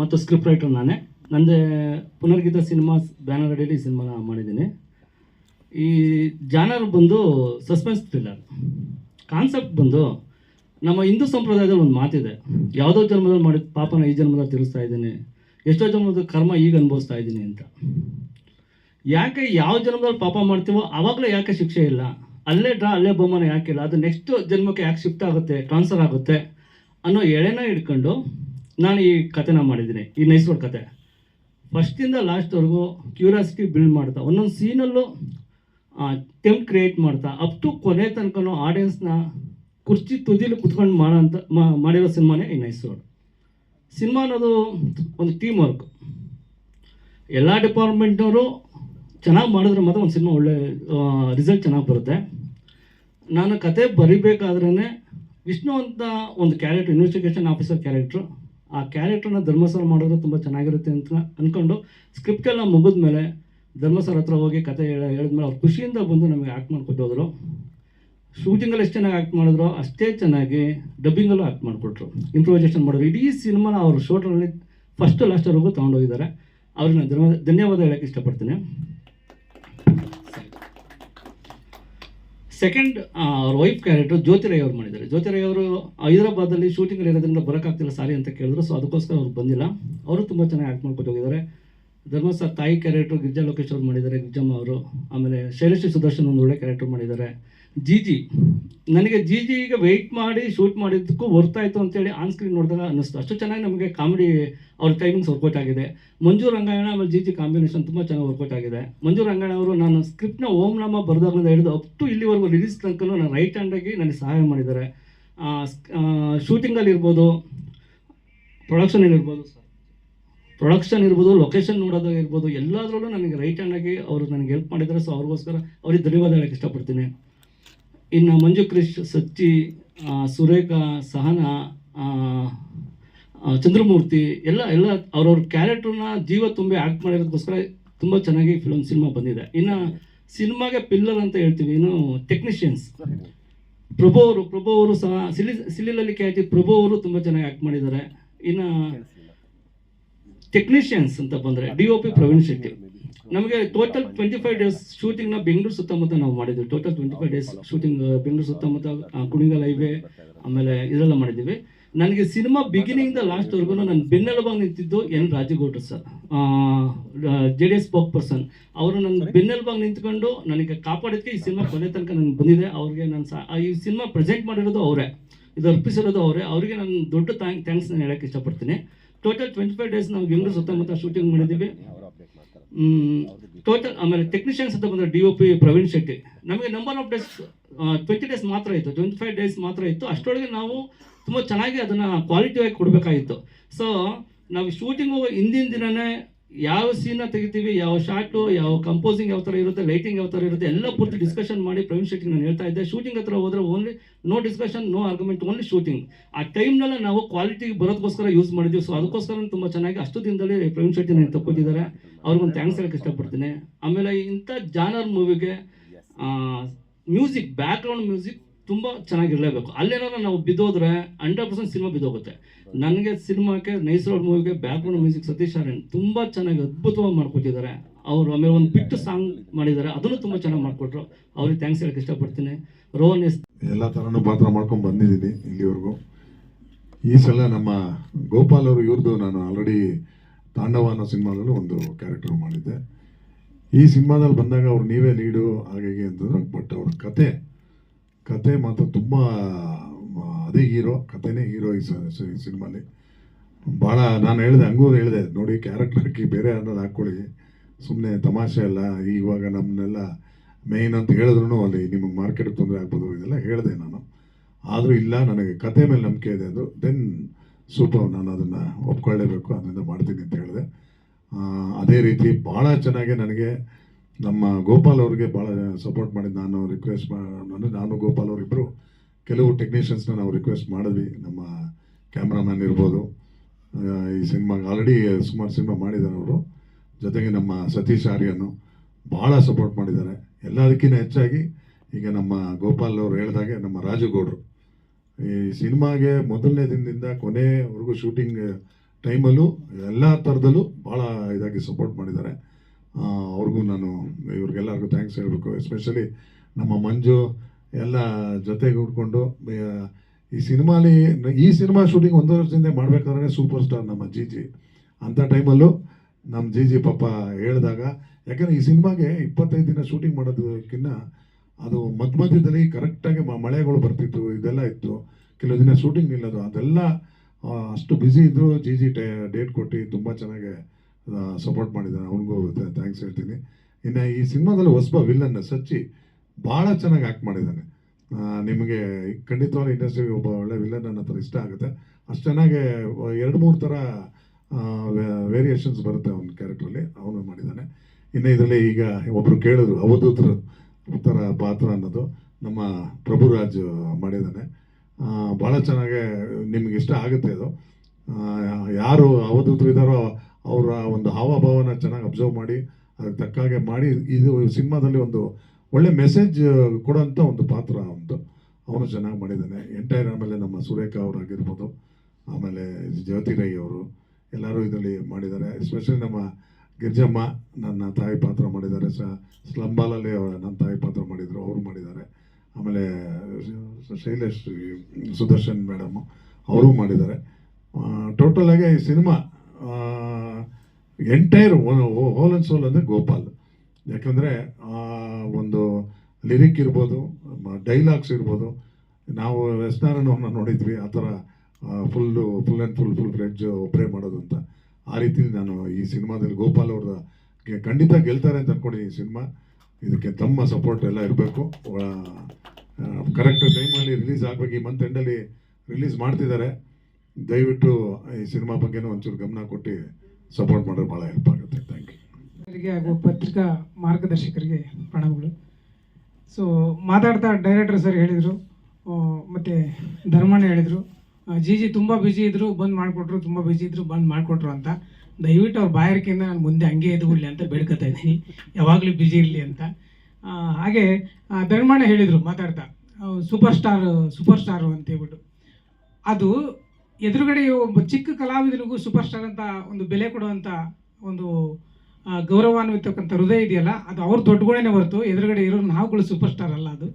ಮತ್ತು script writer ನಾನೇ. ನಂದೇ ಪುನರ್ಗೀತ ಸಿನಿಮಾ ಬ್ಯಾನರ್ ಅಡಿಯಲ್ಲಿ ಈ ಸಿನಿಮಾನ ಮಾಡಿದ್ದೀನಿ. ಈ ಜಾನರ್ ಬಂದು ಸಸ್ಪೆನ್ಸ್ ಥ್ರಿಲ್ಲರ್ ಕಾನ್ಸೆಪ್ಟ್ ಬಂದು ನಮ್ಮ ಹಿಂದೂ ಸಂಪ್ರದಾಯದಲ್ಲಿ ಒಂದು ಮಾತಿದೆ. ಯಾವುದೋ ಜನ್ಮದಲ್ಲಿ ಮಾಡಿದ ಪಾಪನ ಈ ಜನ್ಮದಲ್ಲಿ ತಿಳಿಸ್ತಾ ಇದ್ದೀನಿ. ಎಷ್ಟೋ ಜನ್ಮದ ಕರ್ಮ ಈಗ ಅನುಭವಿಸ್ತಾ ಇದ್ದೀನಿ ಅಂತ. ಯಾಕೆ ಯಾವ ಜನ್ಮದಲ್ಲಿ ಪಾಪ ಮಾಡ್ತೀವೋ ಆವಾಗಲೇ ಯಾಕೆ ಶಿಕ್ಷೆ ಇಲ್ಲ? ಅಲ್ಲೇ ಡ್ರಾ, ಅಲ್ಲೇ ಯಾಕೆ ಇಲ್ಲ? ಅದು ನೆಕ್ಸ್ಟ್ ಜನ್ಮಕ್ಕೆ ಯಾಕೆ ಶಿಫ್ಟ್ ಆಗುತ್ತೆ ಟ್ರಾನ್ಸ್ಫರ್ ಆಗುತ್ತೆ ಅನ್ನೋ ಎಳೆನ ಹಿಡ್ಕೊಂಡು ನಾನು ಈ ಕಥೆನ ಮಾಡಿದ್ದೀನಿ, ಈ ನೈಸ್ ಕತೆ ಫಸ್ಟಿಂದ ಲಾಸ್ಟ್ವರೆಗೂ ಕ್ಯೂರಿಯಾಸಿಟಿ ಬಿಲ್ಡ್ ಮಾಡ್ತಾ, ಒಂದೊಂದು ಸೀನಲ್ಲೂ ಟೆಂಪ್ ಕ್ರಿಯೇಟ್ ಮಾಡ್ತಾ ಅಪ್ ಟು ಕೊನೆ ತನಕನೂ ಆಡಿಯನ್ಸ್ನ ಕುರ್ಚಿ ತುದಿಲಿ ಕುತ್ಕೊಂಡು ಮಾಡೋ ಅಂತ ಮಾಡಿರೋ ಸಿನಿಮಾನೇ ಈ ನೈಸ್ ಸಿನಿಮಾ ಅನ್ನೋದು ಒಂದು ಟೀಮ್ ವರ್ಕ್ ಎಲ್ಲ ಡಿಪಾರ್ಟ್ಮೆಂಟ್ನವರು ಚೆನ್ನಾಗಿ ಮಾಡಿದ್ರೆ ಮಾತ್ರ ಒಂದು ಸಿನಿಮಾ ಒಳ್ಳೆ ರಿಸಲ್ಟ್ ಚೆನ್ನಾಗಿ ಬರುತ್ತೆ. ನಾನು ಕತೆ ಬರಿಬೇಕಾದ್ರೇ ವಿಷ್ಣು ಅಂತ ಒಂದು ಕ್ಯಾರೆಕ್ಟರ್ ಇನ್ವೆಸ್ಟಿಗೇಷನ್ ಆಫೀಸರ್ ಕ್ಯಾರೆಕ್ಟ್ರು ಆ ಕ್ಯಾರೆಕ್ಟರ್ನ ಧರ್ಮಸ್ಥಳ ಮಾಡಿದ್ರೆ ತುಂಬ ಚೆನ್ನಾಗಿರುತ್ತೆ ಅಂತ ಅಂದ್ಕೊಂಡು ಸ್ಕ್ರಿಪ್ಟೆಲ್ಲ ಮುಗಿದ್ಮೇಲೆ ಧರ್ಮಸ್ಥಳ ಹತ್ರ ಹೋಗಿ ಕತೆ ಹೇಳ ಹೇಳಿದ್ಮೇಲೆ ಅವ್ರು ಖುಷಿಯಿಂದ ಬಂದು ನಮಗೆ ಆ್ಯಕ್ಟ್ ಮಾಡಿಕೊಟ್ಟೋದ್ರು ಶೂಟಿಂಗಲ್ಲಿ ಎಷ್ಟು ಚೆನ್ನಾಗಿ ಆ್ಯಕ್ಟ್ ಮಾಡಿದ್ರು ಅಷ್ಟೇ ಚೆನ್ನಾಗಿ ಡಬ್ಬಿಂಗಲ್ಲೂ ಆ್ಯಕ್ಟ್ ಮಾಡಿಕೊಟ್ರು. ಇಂಪ್ರೂವೈಸೇಷನ್ ಮಾಡಿದ್ರು ಇಡೀ ಸಿನಿಮಾನ ಅವರು ಶೋಟ್ರಲ್ಲಿ ಫಸ್ಟ್ ಲಾಸ್ಟ್ವರೆಗೂ ತೊಗೊಂಡೋಗಿದ್ದಾರೆ ಅವ್ರಿಗೆ ನಾನು ಧನ್ಯವಾದ ಹೇಳಕ್ಕೆ ಇಷ್ಟಪಡ್ತೀನಿ. ಸೆಕೆಂಡ್ ಅವ್ರ ವೈಫ್ ಕ್ಯಾರೆಕ್ಟರ್ ಜ್ಯೋತಿರಾಯ್ ಅವ್ರು ಮಾಡಿದ್ದಾರೆ. ಜ್ಯೋತಿರಾಯ್ ಅವರು ಹೈದರಾಬಾದಲ್ಲಿ ಶೂಟಿಂಗಲ್ಲಿ ಇರೋದ್ರಿಂದ ಬರೋಕ್ಕಾಗ್ತಿಲ್ಲ ಸಾರಿ ಅಂತ ಕೇಳಿದ್ರು ಸೊ ಅದಕ್ಕೋಸ್ಕರ ಅವ್ರು ಬಂದಿಲ್ಲ. ಅವರು ತುಂಬ ಚೆನ್ನಾಗಿ ಆ್ಯಕ್ಟ್ ಮಾಡ್ಕೊಂಡು ಹೋಗಿದ್ದಾರೆ. ತಾಯಿ ಕ್ಯಾರೆಕ್ಟರ್ ಗಿರ್ಜಾ ಲೋಕೇಶ್ ಅವ್ರು ಮಾಡಿದ್ದಾರೆ, ಗಿರ್ಜಮ್ಮ ಅವರು. ಆಮೇಲೆ ಶೈಲಶ್ರೀ ಸುದರ್ಶನ್ ಒಂದು ಒಳ್ಳೆ ಕ್ಯಾರೆಕ್ಟರ್ ಮಾಡಿದ್ದಾರೆ. ಜಿ ನನಗೆ ಜಿ ಈಗ ವೆಯ್ಟ್ ಮಾಡಿ ಶೂಟ್ ಮಾಡಿದ್ದಕ್ಕೂ ವರ್ತಾಯಿತು ಅಂತೇಳಿ ಆನ್ ಸ್ಕ್ರೀನ್ ನೋಡಿದಾಗ ಅನ್ನಿಸ್ತು. ಅಷ್ಟು ಚೆನ್ನಾಗಿ ನಮಗೆ ಕಾಮಿಡಿ ಅವ್ರ ಟೈಮಿಂಗ್ಸ್ ವರ್ಕೌಟ್ ಆಗಿದೆ. ಮಂಜು ರಂಗಾಯಣ ಆಮೇಲೆ ಜಿ ಜಿ ಕಾಂಬಿನೇಷನ್ ತುಂಬ ಚೆನ್ನಾಗಿ ವರ್ಕೌಟ್ ಆಗಿದೆ. ಮಂಜು ರಂಗಾಯಣ ಅವರು ನಾನು ಸ್ಕ್ರಿಪ್ಟ್ನ ಓಂ ನಾಮ ಬರೆದಾಗಿಂದ ಹಿಡಿದು ಅಪ್ ಟು ಇಲ್ಲಿವರೆಗೂ ರಿಲೀಸ್ ತನಕ ನಾನು ರೈಟ್ ಹ್ಯಾಂಡಾಗಿ ನನಗೆ ಸಹಾಯ ಮಾಡಿದ್ದಾರೆ. ಶೂಟಿಂಗಲ್ಲಿ ಇರ್ಬೋದು ಪ್ರೊಡಕ್ಷನ್ ಇರ್ಬೋದು ಪ್ರೊಡಕ್ಷನ್ ಇರ್ಬೋದು ಲೊಕೇಶನ್ ನೋಡೋದಾಗಿರ್ಬೋದು ಎಲ್ಲದರಲ್ಲೂ ನನಗೆ ರೈಟ್ ಹ್ಯಾಂಡಾಗಿ ಅವರು ನನಗೆ ಹೆಲ್ಪ್ ಮಾಡಿದ್ದಾರೆ. ಸೊ ಅವ್ರಿಗೋಸ್ಕರ ಅವ್ರಿಗೆ ಧನ್ಯವಾದ ಹೇಳಕ್ಕೆ ಇಷ್ಟಪಡ್ತೀನಿ. ಇನ್ನು ಮಂಜು ಕ್ರಿಶ್ ಸಚ್ಚಿ ಸುರೇಖ ಸಹನಾ ಚಂದ್ರಮೂರ್ತಿ ಎಲ್ಲ ಎಲ್ಲ ಅವ್ರವ್ರ ಕ್ಯಾರೆಕ್ಟರ್ನ ಜೀವ ತುಂಬಿ ಆ್ಯಕ್ಟ್ ಮಾಡಿರೋದಕ್ಕೋಸ್ಕರ ತುಂಬ ಚೆನ್ನಾಗಿ ಫಿಲಮ್ ಸಿನಿಮಾ ಬಂದಿದೆ. ಇನ್ನು ಸಿನಿಮಾಗೆ ಪಿಲ್ಲರ್ ಅಂತ ಹೇಳ್ತೀವಿ. ಇನ್ನು ಟೆಕ್ನಿಷಿಯನ್ಸ್ ಪ್ರಭು ಅವರು ಪ್ರಭು ಅವರು ಸಹ ಸಿಲಿ ಸಿಲಿಲಲ್ಲಿ ಖ್ಯಾತಿ ಪ್ರಭು ಅವರು ತುಂಬ ಚೆನ್ನಾಗಿ ಆ್ಯಕ್ಟ್ ಮಾಡಿದ್ದಾರೆ. ಇನ್ನು ಟೆಕ್ನಿಷಿಯನ್ಸ್ ಅಂತ ಬಂದರೆ D O P Praveen Shetty ನಮಗೆ ಟೋಟಲ್ ಟ್ವೆಂಟಿ ಫೈವ್ ಡೇಸ್ ನಾವು ಬೆಂಗಳೂರು ಸುತ್ತಮುತ್ತ ನಾವು ಮಾಡಿದ್ವಿ. Total twenty five days shooting Bengaluru ಸುತ್ತಮುತ್ತ ಕುಣಿಗಲ್ ಹೈವೇ ಆಮೇಲೆ ಇದೆಲ್ಲ ಮಾಡಿದ್ವಿ ನನಗೆ ಸಿನಿಮಾ ಬಿಗಿನಿಂಗ್ ಲಾಸ್ಟ್ ವರ್ಗು ನನ್ನ ಬೆನ್ನೆಲುಬಾಗಿ ನಿಂತಿದ್ದು N ರಾಜಗೌಡ್ರು sir. J D S spokesperson ಅವರು ನನ್ನ ಬೆನ್ನೆಲುಬಾಗಿ ನಿಂತ್ಕೊಂಡು ನನಗೆ ಕಾಪಾಡೋದಕ್ಕೆ ಈ ಸಿನಿಮಾ ಕೊನೆ ತನಕ ನನಗೆ ಬಂದಿದೆ. ಅವ್ರಿಗೆ ನಾನು ಈ ಸಿನಿಮಾ ಪ್ರೆಸೆಂಟ್ ಮಾಡಿರೋದು ಅವರೇ. ಇದು ಅರ್ಪಿಸಿರೋದು ಅವರೇ. ಅವರಿಗೆ ನಾನು ದೊಡ್ಡ ಥ್ಯಾಂಕ್ ಥ್ಯಾಂಕ್ಸ್ ನಾನು ಹೇಳಕ್ಕೆ ಇಷ್ಟಪಡ್ತೀನಿ. ಟೋಟಲ್ ಟ್ವೆಂಟಿ ಫೈವ್ ಡೇಸ್ ನಾವು ಬೆಂಗಳೂರು ಸುತ್ತಮುತ್ತ ಶೂಟಿಂಗ್ ಮಾಡಿದ್ದೀವಿ. ಟೋಟಲ್ ಆಮೇಲೆ ಟೆಕ್ನಿಷಿಯನ್ಸ್ ಅಂತ ಬಂದರೆ D O P Praveen Shetty. ನಮಗೆ number of days twenty days ಮಾತ್ರ ಇತ್ತು ಟ್ವೆಂಟಿ ಫೈವ್ ಡೇಸ್ ಮಾತ್ರ ಇತ್ತು. ಅಷ್ಟರೊಳಗೆ ನಾವು ತುಂಬ ಚೆನ್ನಾಗಿ ಅದನ್ನು ಕ್ವಾಲಿಟಿಯಾಗಿ ಕೊಡಬೇಕಾಗಿತ್ತು. ಸೊ ನಾವು ಶೂಟಿಂಗ್ ಹೋಗೋ ಹಿಂದಿನ ದಿನನೇ ಯಾವ ಸೀನ ತೆಗಿತೀವಿ ಯಾವ ಶಾರ್ಟು ಯಾವ ಕಂಪೋಸಿಂಗ್ ಯಾವ ಥರ ಇರುತ್ತೆ ಲೈಟಿಂಗ್ ಯಾವ ಥರ ಇರುತ್ತೆ ಎಲ್ಲ ಪೂರ್ತಿ ಡಿಸ್ಕಷನ್ ಮಾಡಿ ಪ್ರವೀಣ್ ಶೆಟ್ಟಿ ನಾನು ಹೇಳ್ತಾ ಇದ್ದೆ. ಶೂಟಿಂಗ್ ಹತ್ರ ಹೋದ್ರೆ only no discussion no argument only shooting ಆ ಟೈಮ್ನೆಲ್ಲ ನಾವು ಕ್ವಾಲಿಟಿ ಬರೋದಕ್ಕೋಸ್ಕರ ಯೂಸ್ ಮಾಡಿದ್ವಿ ಸೊ ಅದಕ್ಕೋಸ್ಕರ ತುಂಬ ಚೆನ್ನಾಗಿ ಅಷ್ಟು ದಿನದಲ್ಲಿ ಪ್ರವೀಣ್ ಶೆಟ್ಟಿ ನನಗೆ ತಕ್ಕೊಂಡಿದ್ದಾರೆ ಅವ್ರಿಗೊಂದು ಥ್ಯಾಂಕ್ಸ್ ಹೇಳಕ್ಕೆ ಇಷ್ಟಪಡ್ತೀನಿ. ಆಮೇಲೆ ಇಂಥ ಜಾನರ್ ಮೂವಿಗೆ ಮ್ಯೂಸಿಕ್ ಬ್ಯಾಕ್ಗ್ರೌಂಡ್ ಮ್ಯೂಸಿಕ್ ತುಂಬ ಚೆನ್ನಾಗಿರಲೇಬೇಕು. ಅಲ್ಲೇನಾದ್ರು ನಾವು ಬಿದ್ದೋದ್ರೆ ಹಂಡ್ರೆಡ್ ಪರ್ಸೆಂಟ್ ಸಿನಿಮಾ ಬಿದ್ದೋಗುತ್ತೆ. ನನಗೆ ಸಿನಿಮಾಕ್ಕೆ ನೈಸ್ ರೋಡ್ ಮೂವಿಗೆ ಬ್ಯಾಕ್ಗ್ರೌಂಡ್ ಮ್ಯೂಸಿಕ್ ಸತೀಶ್ ಆರ್ಯನ್ ತುಂಬ ಚೆನ್ನಾಗಿ ಅದ್ಭುತವಾಗಿ ಮಾಡ್ಕೊಟ್ಟಿದ್ದಾರೆ. ಅವರು ಆಮೇಲೆ ಒಂದು ಬಿಟ್ಟು ಸಾಂಗ್ ಮಾಡಿದ್ದಾರೆ. ಅದನ್ನು ತುಂಬ ಚೆನ್ನಾಗಿ ಮಾಡಿಕೊಟ್ರು. ಅವ್ರಿಗೆ ಥ್ಯಾಂಕ್ಸ್ ಹೇಳಕ್ಕೆ ಇಷ್ಟಪಡ್ತೀನಿ. ರೋಹನ್ ಎಸ್ ಎಲ್ಲ ಥರನೂ ಪಾತ್ರ ಮಾಡ್ಕೊಂಡು ಬಂದಿದ್ದೀನಿ ಇಲ್ಲಿವರೆಗೂ. ಈ ಸಲ ನಮ್ಮ ಗೋಪಾಲ್ ಅವರು ಇವ್ರದ್ದು ನಾನು ಆಲ್ರೆಡಿ ತಾಂಡವ ಅನ್ನೋ ಸಿನಿಮಾದಲ್ಲೂ ಒಂದು ಕ್ಯಾರೆಕ್ಟರ್ ಮಾಡಿದ್ದೆ. ಈ ಸಿನಿಮಾದಲ್ಲಿ ಬಂದಾಗ ಅವ್ರು ನೀವೇ ಲೀಡು ಹಾಗೆ ಅಂತಂದ್ರೆ ಬಟ್ ಅವ್ರ ಕತೆ ಕತೆ ಮಾತ್ರ ತುಂಬ ಅದೇ ಹೀರೋ, ಕತೆನೇ ಹೀರೋ ಈ ಸಿನಿಮಾಲಿ. ಭಾಳ ನಾನು ಹೇಳಿದೆ, ಹಂಗೂ ಹೇಳಿದೆ, ನೋಡಿ ಕ್ಯಾರೆಕ್ಟರ್ ಹಾಕಿ ಬೇರೆ ಅನ್ನೋದು ಹಾಕ್ಕೊಳ್ಳಿ. ಸುಮ್ಮನೆ ತಮಾಷೆ ಅಲ್ಲ, ಇವಾಗ ನಮ್ಮನ್ನೆಲ್ಲ ಮೇಯ್ನ್ ಅಂತ ಹೇಳಿದ್ರು ಅಲ್ಲಿ ನಿಮಗೆ ಮಾರ್ಕೆಟ್ ತೊಂದರೆ ಆಗ್ಬೋದು, ಇದೆಲ್ಲ ಹೇಳಿದೆ ನಾನು. ಆದರೂ ಇಲ್ಲ, ನನಗೆ ಕತೆ ಮೇಲೆ ನಂಬಿಕೆ ಇದೆ ಅದು ದೆನ್ ಸೂಪರ್, ನಾನು ಅದನ್ನು ಒಪ್ಕೊಳ್ಳೇಬೇಕು, ಅದರಿಂದ ಮಾಡ್ತೀನಿ ಅಂತ ಹೇಳಿದೆ. ಅದೇ ರೀತಿ ಭಾಳ ಚೆನ್ನಾಗಿ ನನಗೆ ನಮ್ಮ ಗೋಪಾಲ್ ಅವ್ರಿಗೆ ಭಾಳ ಸಪೋರ್ಟ್ ಮಾಡಿದ್ದು ನಾನು ರಿಕ್ವೆಸ್ಟ್ ಮಾಡಿ ನಾನು, ಗೋಪಾಲ್ ಅವರಿಬ್ಬರು ಕೆಲವು ಟೆಕ್ನಿಷಿಯನ್ಸ್ನ ನಾವು ರಿಕ್ವೆಸ್ಟ್ ಮಾಡಿದ್ವಿ. ನಮ್ಮ ಕ್ಯಾಮ್ರಾಮ್ಯಾನ್ ಇರ್ಬೋದು. ಈ ಸಿನಿಮಾಗೆ ಆಲ್ರೆಡಿ ಸುಮಾರು ಸಿನಿಮಾ ಮಾಡಿದ್ದಾರೆ ಅವರು. ಜೊತೆಗೆ ನಮ್ಮ ಸತೀಶ್ ಆರ್ಯನು ಭಾಳ ಸಪೋರ್ಟ್ ಮಾಡಿದ್ದಾರೆ. ಎಲ್ಲದಕ್ಕಿಂತ ಹೆಚ್ಚಾಗಿ ಈಗ ನಮ್ಮ ಗೋಪಾಲ್ ಅವರು ಹೇಳಿದಾಗೆ ನಮ್ಮ ರಾಜುಗೌಡರು. ಈ ಸಿನಿಮಾಗೆ ಮೊದಲನೇ ದಿನದಿಂದ ಕೊನೆವರೆಗೂ ಶೂಟಿಂಗ್ ಟೈಮಲ್ಲೂ ಎಲ್ಲ ಥರದಲ್ಲೂ ಭಾಳ ಇದಾಗಿ ಸಪೋರ್ಟ್ ಮಾಡಿದ್ದಾರೆ. ಅವ್ರಿಗೂ ನಾನು ಇವ್ರಿಗೆಲ್ಲರಿಗೂ ಥ್ಯಾಂಕ್ಸ್ ಹೇಳಬೇಕು. ಎಸ್ಪೆಷಲಿ ನಮ್ಮ ಮಂಜು ಎಲ್ಲ ಜೊತೆಗೆ ಉಟ್ಕೊಂಡು ಈ ಸಿನಿಮಾಲಿ, ಈ ಸಿನಿಮಾ ಶೂಟಿಂಗ್ ಒಂದು ವರ್ಷದಿಂದ ಮಾಡಬೇಕಾದ್ರೆ ಸೂಪರ್ ಸ್ಟಾರ್ ನಮ್ಮ ಜಿ ಜಿ ಅಂಥ ಟೈಮಲ್ಲೂ ನಮ್ಮ ಜಿ ಜಿ ಪಾಪ ಹೇಳಿದಾಗ, ಯಾಕಂದರೆ ಈ ಸಿನಿಮಾಗೆ ಇಪ್ಪತ್ತೈದು ದಿನ ಶೂಟಿಂಗ್ ಮಾಡೋದಕ್ಕಿಂತ ಅದು ಮಧ್ಯ ಮಧ್ಯದಲ್ಲಿ ಕರೆಕ್ಟಾಗಿ ಮಳೆಗಳು ಬರ್ತಿತ್ತು, ಇದೆಲ್ಲ ಇತ್ತು. ಕೆಲವು ದಿನ ಶೂಟಿಂಗ್ ನಿಲ್ಲೋದು, ಅದೆಲ್ಲ ಅಷ್ಟು ಬ್ಯುಸಿ ಇದ್ದರೂ ಜಿ ಜಿ ಡೇಟ್ ಕೊಟ್ಟು ತುಂಬ ಚೆನ್ನಾಗಿ ಸಪೋರ್ಟ್ ಮಾಡಿದ್ದಾನೆ ಅವನಿಗೂ ಥ್ಯಾಂಕ್ಸ್ ಹೇಳ್ತೀನಿ. ಇನ್ನು ಈ ಸಿನಿಮಾದಲ್ಲಿ ಹೊಸಬ ವಿಲ್ಲನ್ನು ಸಚ್ಚಿ ಭಾಳ ಚೆನ್ನಾಗಿ ಆ್ಯಕ್ಟ್ ಮಾಡಿದ್ದಾನೆ. ನಿಮಗೆ ಖಂಡಿತವಾಗ್ಲೂ ಇಂಡಸ್ಟ್ರಿಗೆ ಒಬ್ಬ ಒಳ್ಳೆ ವಿಲ್ಲನ್ ನನ್ನ ಥರ ಇಷ್ಟ ಆಗುತ್ತೆ. ಅಷ್ಟು ಚೆನ್ನಾಗಿ ಎರಡು ಮೂರು ಥರ ವೇರಿಯೇಷನ್ಸ್ ಬರುತ್ತೆ ಅವನ ಕ್ಯಾರೆಕ್ಟ್ರಲ್ಲಿ ಅವನು ಮಾಡಿದ್ದಾನೆ. ಇನ್ನು ಇದರಲ್ಲಿ ಈಗ ಒಬ್ಬರು ಕೇಳಿದ್ರು, ಅವಧೂತರ ಥರ ಪಾತ್ರ ಅನ್ನೋದು. ನಮ್ಮ ಪ್ರಭುರಾಜ್ ಮಾಡಿದ್ದಾನೆ. ಭಾಳ ಚೆನ್ನಾಗೆ ನಿಮ್ಗೆ ಇಷ್ಟ ಆಗುತ್ತೆ ಅದು. ಯಾರು ಅವಧೂತರು ಇದ್ದಾರೋ ಅವರ ಒಂದು ಹಾವಭಾವನ ಚೆನ್ನಾಗಿ ಅಬ್ಸರ್ವ್ ಮಾಡಿ, ಅದಕ್ಕೆ ತಕ್ಕ ಹಾಗೆ ಮಾಡಿ, ಇದು ಸಿನಿಮಾದಲ್ಲಿ ಒಂದು ಒಳ್ಳೆ ಮೆಸೇಜ್ ಕೊಡೋಂಥ ಒಂದು ಪಾತ್ರ ಒಂದು ಅವನು ಚೆನ್ನಾಗಿ ಮಾಡಿದ್ದಾನೆ. ಎಂಟೈರ್ ಆಮೇಲೆ ನಮ್ಮ ಸುರೇಖ ಅವರಾಗಿರ್ಬೋದು, ಆಮೇಲೆ ಜ್ಯೋತಿ ರೈ ಅವರು, ಎಲ್ಲರೂ ಇದರಲ್ಲಿ ಮಾಡಿದ್ದಾರೆ. ಎಸ್ಪೆಷಲಿ ನಮ್ಮ ಗಿರ್ಜಮ್ಮ, ನನ್ನ ತಾಯಿ ಪಾತ್ರ ಮಾಡಿದ್ದಾರೆ ಸ ಸ್ಲಂಬಾಲಲ್ಲಿ ನನ್ನ ತಾಯಿ ಪಾತ್ರ ಮಾಡಿದರು, ಅವರು ಮಾಡಿದ್ದಾರೆ. ಆಮೇಲೆ ಶೈಲೇಶ್, ಸುದರ್ಶನ್ ಮೇಡಮ್ ಅವರು ಮಾಡಿದ್ದಾರೆ. ಟೋಟಲ್ ಆಗಿ ಈ cinema entire whole and soul ಅಂದರೆ ಗೋಪಾಲ್. ಯಾಕಂದರೆ ಒಂದು ಲಿರಿಕ್ ಇರ್ಬೋದು ಡೈಲಾಗ್ಸ್ ಇರ್ಬೋದು. ನಾವು ವೆಸ್ನಾರನವ್ರನ್ನ ನೋಡಿದ್ವಿ, ಆ ಥರ full full and full full fledge ಒಬ್ಬರೇ ಮಾಡೋದು ಅಂತ. ಆ ರೀತಿ ನಾನು ಈ ಸಿನಿಮಾದಲ್ಲಿ ಗೋಪಾಲ್ ಅವ್ರ ಖಂಡಿತ ಗೆಲ್ತಾರೆ ಅಂತ ಅಂದ್ಕೊಂಡು ಈ ಸಿನಿಮಾ. ಇದಕ್ಕೆ ತಮ್ಮ ಸಪೋರ್ಟ್ ಎಲ್ಲ ಇರಬೇಕು. ಕರೆಕ್ಟ್ ಟೈಮಲ್ಲಿ ರಿಲೀಸ್ ಆಗಬೇಕು. ಈ ಮಂತ್ ಎಂಡಲ್ಲಿ ರಿಲೀಸ್ ಮಾಡ್ತಿದ್ದಾರೆ. ದಯವಿಟ್ಟು ಈ ಸಿನಿಮಾ ಬಗ್ಗೆನೂ ಒಂಚೂರು ಗಮನ ಕೊಟ್ಟು ಸಪೋರ್ಟ್ ಮಾಡೋದು ಭಾಳ ಹೆಲ್ಪ್ ಆಗುತ್ತೆ. ಥ್ಯಾಂಕ್ ಯು ಹಾಗೂ ಪತ್ರಿಕಾ ಮಾರ್ಗದರ್ಶಕರಿಗೆ ಪ್ರಣಗಳು ಸೊ ಮಾತಾಡ್ತಾ ಡೈರೆಕ್ಟರ್ ಸರ್ ಹೇಳಿದರು ಮತ್ತು ಧರ್ಮಣ್ಣ ಹೇಳಿದರು ಜಿ ಜಿ ತುಂಬ ಬ್ಯುಸಿ ಇದ್ದರು ಬಂದ್ ಮಾಡಿಕೊಟ್ರು, ತುಂಬ ಬ್ಯುಸಿ ಇದ್ದರು ಬಂದ್ ಮಾಡಿಕೊಟ್ರು ಅಂತ. ದಯವಿಟ್ಟು ಅವ್ರ ಬಾಯಾರಿಕೆಯಿಂದ ನಾನು ಮುಂದೆ ಹಂಗೆ ಎದ್ದು ಬಿಡಲಿ ಅಂತ ಬೇಡ್ಕೊತಾ ಇದ್ದೀನಿ. ಯಾವಾಗಲೂ ಬ್ಯುಸಿ ಇರಲಿ ಅಂತ. ಹಾಗೆ ಧರ್ಮಣ್ಣ ಹೇಳಿದರು ಮಾತಾಡ್ತಾ. ಸೂಪರ್ ಸ್ಟಾರ್ ಸೂಪರ್ ಸ್ಟಾರು ಅಂತ ಹೇಳ್ಬಿಟ್ಟು. ಅದು ಎದುರುಗಡೆ ಒಬ್ಬ ಚಿಕ್ಕ ಕಲಾವಿದನಿಗೂ ಸೂಪರ್ ಸ್ಟಾರ್ ಅಂತ ಒಂದು ಬೆಲೆ ಕೊಡುವಂಥ ಒಂದು ಗೌರವಾನ್ವಿತಕ್ಕಂಥ ಹೃದಯ ಇದೆಯಲ್ಲ, ಅದು ಅವ್ರ ದೊಡ್ಡ ಗುಣನೇ ಹೊರತು ಎದುರುಗಡೆ ಇರೋ ನಾವುಗಳು ಸೂಪರ್ ಸ್ಟಾರ್ ಅಲ್ಲ ಅದು.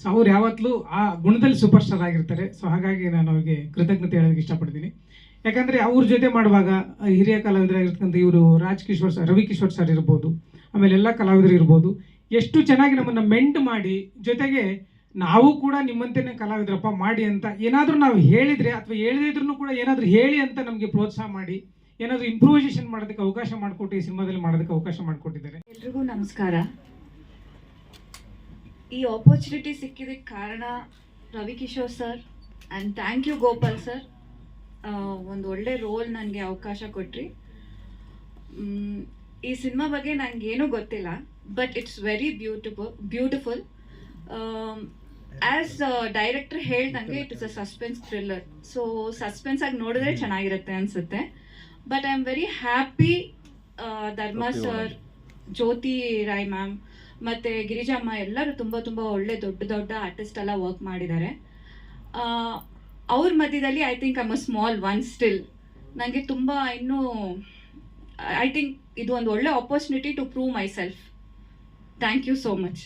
ಸೊ ಅವ್ರು ಯಾವತ್ತಲೂ ಆ ಗುಣದಲ್ಲಿ ಸೂಪರ್ ಸ್ಟಾರ್ ಆಗಿರ್ತಾರೆ. ಸೊ ಹಾಗಾಗಿ ನಾನು ಅವ್ರಿಗೆ ಕೃತಜ್ಞತೆ ಹೇಳೋದಕ್ಕೆ ಇಷ್ಟಪಡ್ತೀನಿ. ಯಾಕಂದರೆ ಅವ್ರ ಜೊತೆ ಮಾಡುವಾಗ ಹಿರಿಯ ಕಲಾವಿದರಾಗಿರ್ತಕ್ಕಂಥ ಇವರು ರಾಜ್ ಕಿಶೋರ್ ಸರ್ ರವಿ ಕಿಶೋರ್ ಸರ್ ಇರ್ಬೋದು, ಆಮೇಲೆ ಎಲ್ಲ ಕಲಾವಿದರು ಇರ್ಬೋದು, ಎಷ್ಟು ಚೆನ್ನಾಗಿ ನಮ್ಮನ್ನು ಮೆಂಟ್ ಮಾಡಿ ಜೊತೆಗೆ ನಾವು ಕೂಡ ನಿಮ್ಮಂತೆಯೇ ಕಲಾವಿದರಪ್ಪ, ಮಾಡಿ ಅಂತ ಏನಾದರೂ ನಾವು ಹೇಳಿದರೆ ಅಥವಾ ಹೇಳದೇ ಇದ್ರೂ ಕೂಡ ಏನಾದರೂ ಹೇಳಿ ಅಂತ ನಮಗೆ ಪ್ರೋತ್ಸಾಹ ಮಾಡಿ, ಏನಾದರೂ ಇಂಪ್ರೂವೈಸೇಷನ್ ಮಾಡೋದಕ್ಕೆ ಅವಕಾಶ ಮಾಡಿಕೊಟ್ಟು ಈ ಸಿನಿಮಾದಲ್ಲಿ ಮಾಡೋದಕ್ಕೆ ಅವಕಾಶ ಮಾಡಿಕೊಟ್ಟಿದ್ದಾರೆ. ಎಲ್ರಿಗೂ ನಮಸ್ಕಾರ. ಈ ಆಪರ್ಚುನಿಟಿ ಸಿಕ್ಕಿದಕ್ಕೆ ಕಾರಣ Ravi Kishore sir and thank you Gopal sir. ಒಂದು ಒಳ್ಳೆ ರೋಲ್ ನನಗೆ ಅವಕಾಶ ಕೊಟ್ರಿ. ಈ ಸಿನಿಮಾ ಬಗ್ಗೆ ನನಗೇನೂ ಗೊತ್ತಿಲ್ಲ but it's very beautiful beautiful as director ಹೇಳ್ದಂಗೆ it is a suspense thriller so suspense ಆಗಿ ನೋಡಿದ್ರೆ ಚೆನ್ನಾಗಿರುತ್ತೆ ಅನ್ಸುತ್ತೆ. But I am very happy Dharma sir Jyoti Rai ma'am ಮತ್ತು ಗಿರಿಜಮ್ಮ ಎಲ್ಲರೂ ತುಂಬ ತುಂಬ ಒಳ್ಳೆ ದೊಡ್ಡ ದೊಡ್ಡ ಆರ್ಟಿಸ್ಟ್ ಎಲ್ಲ ವರ್ಕ್ ಮಾಡಿದ್ದಾರೆ. ಅವ್ರ ಮಧ್ಯದಲ್ಲಿ I think I'm a small one still ನನಗೆ ತುಂಬ ಇನ್ನೂ ಐ ಥಿಂಕ್ ಇದು ಒಂದು ಒಳ್ಳೆ opportunity to prove myself thank you so much